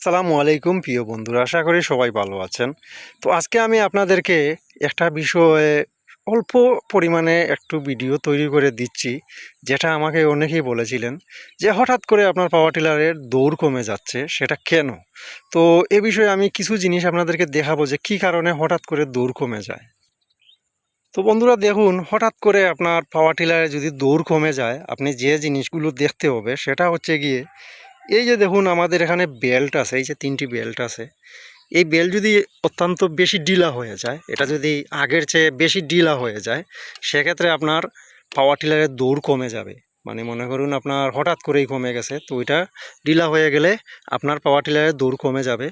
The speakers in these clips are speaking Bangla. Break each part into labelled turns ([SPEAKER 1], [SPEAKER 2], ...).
[SPEAKER 1] সালামু আলাইকুম, প্রিয় বন্ধুরা, আশা করি সবাই ভালো আছেন। তো আজকে আমি আপনাদেরকে একটা বিষয়ে অল্প পরিমাণে একটু ভিডিও তৈরি করে দিচ্ছি, যেটা আমাকে অনেকেই বলেছিলেন যে হঠাৎ করে আপনার পাওয়ার টিলারের দৌড় কমে যাচ্ছে, সেটা কেন? তো এ বিষয়ে আমি কিছু জিনিস আপনাদেরকে দেখাবো যে কী কারণে হঠাৎ করে দৌড় কমে যায়। তো বন্ধুরা, দেখুন, হঠাৎ করে আপনার পাওয়ার টিলারে যদি দৌড় কমে যায়, আপনি যে জিনিসগুলো দেখতে হবে, সেটা হচ্ছে গিয়ে এই যে দেখুন আমাদের এখানে বেল্ট আছে, এই যে তিনটি বেল্ট আছে। এই বেল্ট যদি অত্যন্ত বেশি ডিলা হয়ে যায়, এটা যদি আগের চেয়ে বেশি ডিলা হয়ে যায়, সেক্ষেত্রে আপনার পাওয়ার টিলারের দৌড় কমে যাবে। মানে মনে করুন আপনার হঠাৎ করেই কমে গেছে, তো ওইটা ডিলা হয়ে গেলে আপনার পাওয়ার টিলারের দৌড় কমে যাবে।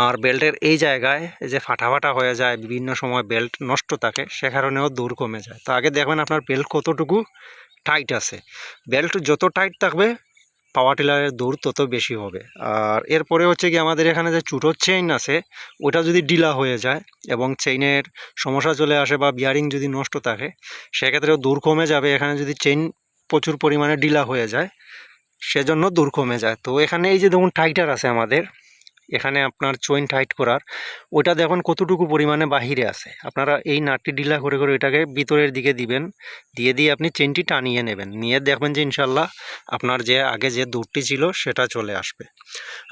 [SPEAKER 1] আর বেল্টের এই জায়গায় যে ফাটা ফাটা হয়ে যায়, বিভিন্ন সময় বেল্ট নষ্ট থাকে, সে কারণেও দৌড় কমে যায়। তো আগে দেখবেন আপনার বেল্ট কতটুকু টাইট আছে। বেল্ট যত টাইট থাকবে পাওয়ার টিলারের দৌড় তত বেশি হবে। আর এরপরে হচ্ছে কি আমাদের এখানে যে চুটো চেইন আছে, ওটা যদি ডিলা হয়ে যায় এবং চেইনের সমস্যা চলে আসে বা বিয়ারিং যদি নষ্ট থাকে, সেক্ষেত্রেও দূর কমে যাবে। এখানে যদি চেইন প্রচুর পরিমাণে ডিলা হয়ে যায়, সেজন্য দূর কমে যায়। তো এখানে এই যে দেখুন টাইটার আছে আমাদের। এখানে আপনার চইন টাইট করার ওটা দেখুন কতটুকু পরিমাণে বাহিরে আছে। আপনারা এই নাটটি ডিলা করে করে এটাকে ভিতরের দিকে দিবেন, দিয়ে দিয়ে আপনি চেনটি টানিয়ে নেবেন। নিয়ে দেখবেন যে ইনশাল্লাহ আপনার যে আগে যে দূরটি ছিল সেটা চলে আসবে।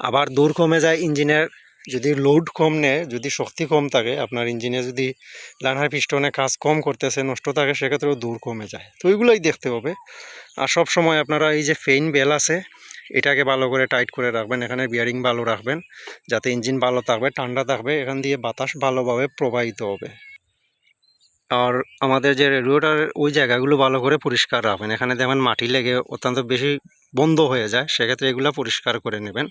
[SPEAKER 1] আবার দূর কমে যায় ইঞ্জিনের, যদি লোড কম নেয়, যদি শক্তি কম থাকে, আপনার ইঞ্জিনে যদি লানার পিস্টনে কাজ কম করতেছে, নষ্ট থাকে, সেক্ষেত্রেও দূর কমে যায়। তো ওইগুলোই দেখতে হবে। আর সব সময় আপনারা এই যে ফেইন বেল আছে এটাকে ভালো করে টাইট করে রাখবেন, এখানে বিয়ারিং ভালো রাখবেন, যাতে ইঞ্জিন ভালো থাকবে, ঠান্ডা থাকবে, এখান দিয়ে বাতাস ভালোভাবে প্রবাহিত হবে। আর আমাদের যে রেডিওটার ওই জায়গাগুলো ভালো করে পরিষ্কার রাখবেন। এখানে দেখবেন মাটি লেগে অত্যন্ত বেশি বন্ধ হয়ে যায়, সেক্ষেত্রে এগুলো পরিষ্কার করে নেবেন।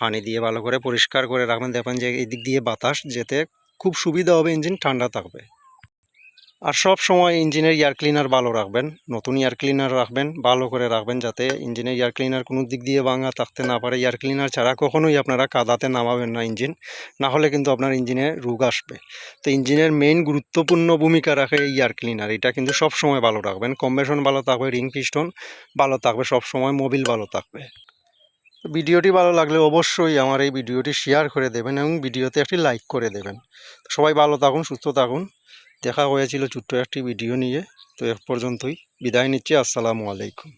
[SPEAKER 1] পানি দিয়ে ভালো করে পরিষ্কার করে রাখবেন। দেখবেন যে এই দিক দিয়ে বাতাস যেতে খুব সুবিধা হবে ইঞ্জিন ঠান্ডা থাকবে। আর সব সময় ইঞ্জিনের এয়ার ক্লিনার ভালো রাখবেন, নতুন এয়ার ক্লিনার রাখবেন, ভালো করে রাখবেন যাতে ইঞ্জিনের এয়ার ক্লিনার কোনো দিক দিয়ে ভাঙা থাকতে না পারে। এয়ার ক্লিনার ছাড়া কখনোই আপনারা কাদাতে নামাবেন না ইঞ্জিন, না হলে কিন্তু আপনার ইঞ্জিনে রোগ আসবে। তো ইঞ্জিনের মেইন গুরুত্বপূর্ণ ভূমিকা রাখে এই এয়ার ক্লিনার, এটা কিন্তু সব সময় ভালো রাখবেন। কম্বেশন ভালো থাকবে, রিং পিস্টন ভালো থাকবে, সব সময় মোবিল ভালো থাকবে। ভিডিওটি ভালো লাগলে অবশ্যই আমার এই ভিডিওটি শেয়ার করে দেবেন এবং ভিডিওতে একটি লাইক করে দেবেন। সবাই ভালো থাকুন, সুস্থ থাকুন। দেখা হয়েছিল ছোট্ট একটি ভিডিও নিয়ে। তো এক পর্যন্তই। বিদায় নিচ্ছি। আসসালামু আলাইকুম।